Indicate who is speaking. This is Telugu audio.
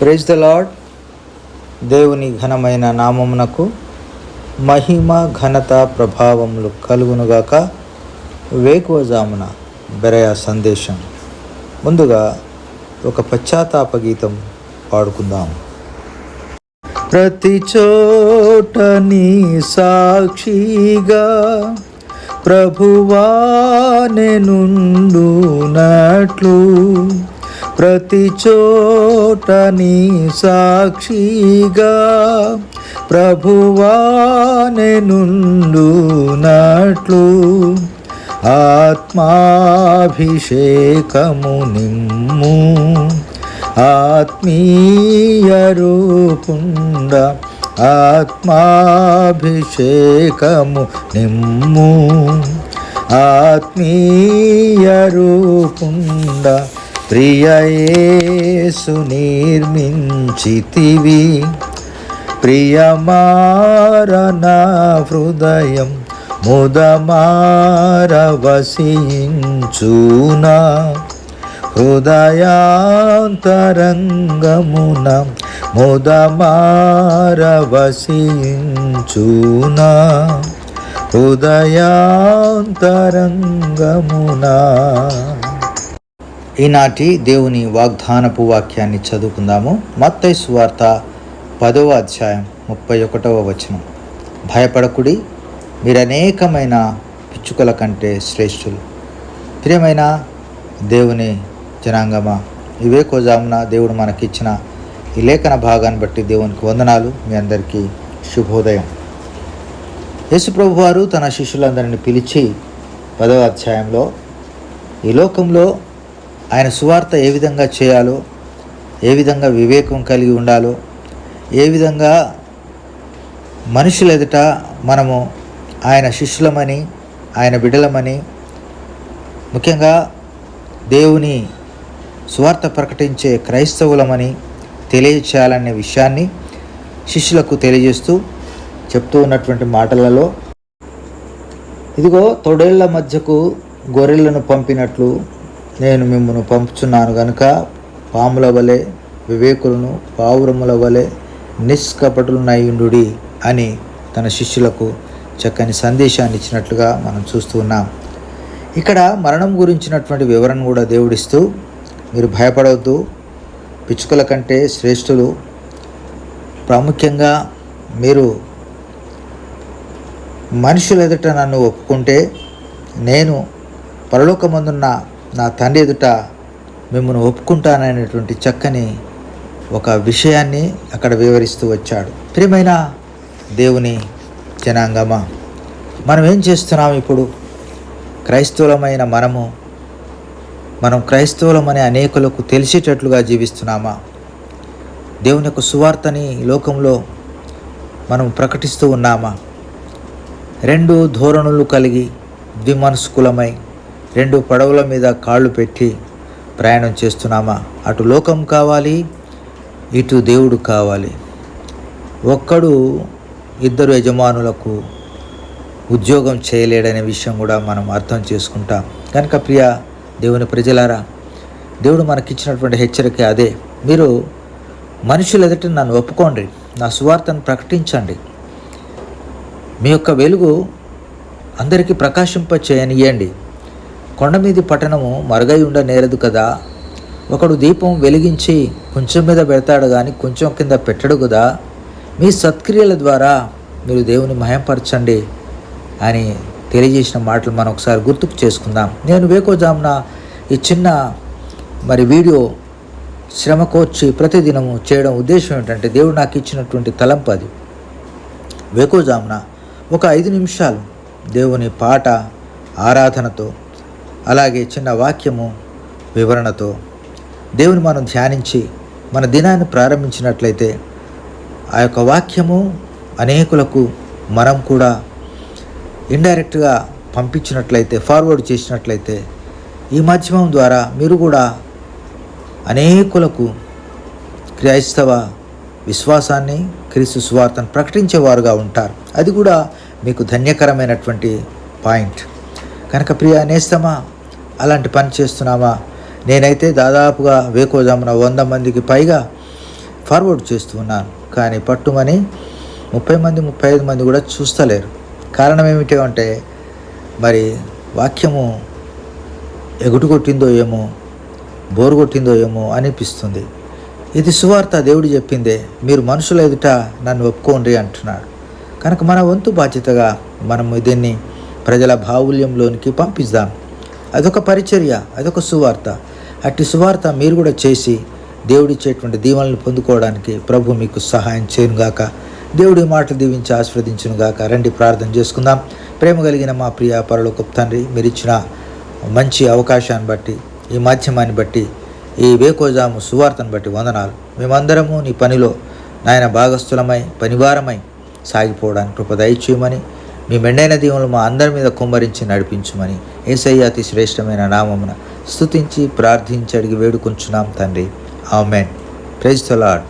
Speaker 1: ప్రైజ్ ద లాడ్ దేవుని ఘనమైన నామమునకు మహిమ ఘనత ప్రభావములు కలుగునుగాక. వేకువజామున బెరయ సందేశం. ముందుగా ఒక పశ్చాత్తాప గీతం పాడుకుందాం. ప్రతి చోట నీ సాక్షిగా ప్రభువానె నుండునట్లు ప్రతి చోట నీ సాక్షిగా ప్రభువానె నుండునట్లు ఆత్మాభిషేకము నిమ్ము. ఆత్మీయ రూపుండ ఆత్మాభిషేకము నిమ్ము. ఆత్మీయ రూపుండ ప్రియయేసు నిర్మించితివి. ప్రియమారణ హృదయం ముదమారవసించునా హృదయాంతరంగమున ముదమారవసించునా హృదయాంతరంగమునా ఈనాటి దేవుని వాగ్దానపు వాక్యాన్ని చదువుకుందాము. మత్తై సువార్త పదవ అధ్యాయం ముప్పై ఒకటవ వచనం. భయపడకుడి మీరు అనేకమైన పిచ్చుకల కంటే శ్రేష్ఠులు. ప్రియమైన దేవుని జనాంగమా ఇవే కోజామున దేవుడు మనకిచ్చిన ఈ లేఖన భాగాన్ని బట్టి దేవునికి వందనాలు. మీ అందరికీ శుభోదయం. యేసుప్రభు వారు తన శిష్యులందరిని పిలిచి పదవ అధ్యాయంలో ఈ లోకంలో ఆయన సువార్త ఏ విధంగా చేయాలో ఏ విధంగా వివేకం కలిగి ఉండాలో ఏ విధంగా మనుషుల ఎదుట మనము ఆయన శిష్యులమని ఆయన బిడ్డలమని ముఖ్యంగా దేవుని సువార్త ప్రకటించే క్రైస్తవులమని తెలియచేయాలనే విషయాన్ని శిష్యులకు తెలియజేస్తూ చెప్తూ ఉన్నటువంటి మాటలలో ఇదిగో తొడేళ్ళ మధ్యకు గొర్రెలను పంపినట్లు నేను మిమ్మల్ని పంపుచున్నాను గనుక పాముల వలె వివేకులను పావురముల వలె నిష్కపటులనయుండు అని తన శిష్యులకు చక్కని సందేశాన్ని ఇచ్చినట్లుగా మనం చూస్తూ ఉన్నాం. ఇక్కడ మరణం గురించినటువంటి వివరణ కూడా దేవుడిస్తూ మీరు భయపడవద్దు పిచ్చుకల కంటే శ్రేష్ఠులు. ప్రాముఖ్యంగా మీరు మనుషుల ఎదుట నన్ను ఒప్పుకుంటే నేను పరలోకమందున్న నా తండ్రి ఎదుట మిమ్మల్ని ఒప్పుకుంటాననేటువంటి చక్కని ఒక విషయాన్ని అక్కడ వివరిస్తూ వచ్చాడు. ప్రియమైన దేవుని జనాంగమా మనం ఏం చేస్తున్నాం ఇప్పుడు? క్రైస్తవులమైన మనము మనం క్రైస్తవులమనే అనేకులకు తెలిసేటట్లుగా జీవిస్తున్నామా? దేవుని యొక్క సువార్తని లోకంలో మనం ప్రకటిస్తూ ఉన్నామా? రెండు ధోరణులు కలిగి ద్విమనస్కులమై రెండు పడవల మీద కాళ్ళు పెట్టి ప్రయాణం చేస్తున్నామా? అటు లోకం కావాలి ఇటు దేవుడు కావాలి. ఒక్కడు ఇద్దరు యజమానులకు ఉద్యోగం చేయలేడనే విషయం కూడా మనం అర్థం చేసుకుంటాం. కనుక ప్రియ దేవుని ప్రజలారా దేవుడు మనకిచ్చినటువంటి హెచ్చరిక అదే. మీరు మనుషులు ఎదుట నన్ను ఒప్పుకోండి నా సువార్తను ప్రకటించండి. మీ యొక్క వెలుగు అందరికీ ప్రకాశింప చేయనియండి కొండ మీది పట్టణము మరుగై ఉండ నేరదు కదా? ఒకడు దీపం వెలిగించి కొంచెం మీద పెడతాడు కానీ కొంచెం కింద పెట్టడు కదా? మీ సత్క్రియల ద్వారా మీరు దేవుని మయంపరచండి అని తెలియజేసిన మాటలు మనం ఒకసారి గుర్తుకు చేసుకుందాం. నేను వేకోజామున ఈ చిన్న మరి వీడియో శ్రమకోర్చి ప్రతిదినము చేయడం ఉద్దేశం ఏంటంటే దేవుడు నాకు ఇచ్చినటువంటి తలంపు అది. వేకోజామున ఒక ఐదు నిమిషాలు దేవుని పాట ఆరాధనతో అలాగే చిన్న వాక్యము వివరణతో దేవుని మనం ధ్యానించి మన దినాన్ని ప్రారంభించినట్లయితే ఆ యొక్క వాక్యము అనేకులకు మనం కూడా ఇండైరెక్ట్గా పంపించినట్లయితే ఫార్వర్డ్ చేసినట్లయితే ఈ మాధ్యమం ద్వారా మీరు కూడా అనేకులకు క్రైస్తవ విశ్వాసాన్ని క్రీస్తు స్వార్థను ప్రకటించేవారుగా ఉంటారు. అది కూడా మీకు ధన్యకరమైనటువంటి పాయింట్. కనుక ప్రియ నేస్తమా అలాంటి పని చేస్తున్నామా? నేనైతే దాదాపుగా వేకోజామున వంద మందికి పైగా ఫార్వర్డ్ చేస్తూ ఉన్నాను. కానీ పట్టుమని ముప్పై మంది ముప్పై ఐదు మంది కూడా చూస్తలేరు. కారణం ఏమిటి అంటే మరి వాక్యము ఎగుటు కొట్టిందో ఏమో బోరు కొట్టిందో ఏమో అనిపిస్తుంది. ఇది సువార్త దేవుడు చెప్పిందే మీరు మనుషుల ఎదుట నన్ను ఒప్పుకోండి అంటున్నాడు. కనుక మన వంతు బాధ్యతగా మనము దీన్ని ప్రజల బాహుల్యంలోనికి పంపిద్దాం. అదొక పరిచర్య అదొక సువార్త. అట్టి సువార్త మీరు కూడా చేసి దేవుడిచ్చేటువంటి దీవెనలను పొందుకోవడానికి ప్రభు మీకు సహాయం చేయనుగాక. దేవుడి మాటలు దీవించి ఆస్వాదించునుగాక రండి ప్రార్థన చేసుకుందాం. ప్రేమ కలిగిన మా ప్రియ పరలోకపు తండ్రి మీరు ఇచ్చిన మంచి అవకాశాన్ని బట్టి ఈ మాధ్యమాన్ని బట్టి ఈ వేకోజాము సువార్తను బట్టి వందనాలు. మేమందరము నీ పనిలో నాయన భాగస్థులమై పనివారమై సాగిపోవడానికి కృప దయచేయమని మీ మెండైన దీవులు మా అందరి మీద కుమ్మరించి నడిపించమని ఏసయ్య అతి శ్రేష్టమైన నామమున స్తుతించి ప్రార్థించి అడిగి వేడుకొంచున్నాం తండ్రి. ఆమెన్. ప్రైజ్ తలాడ్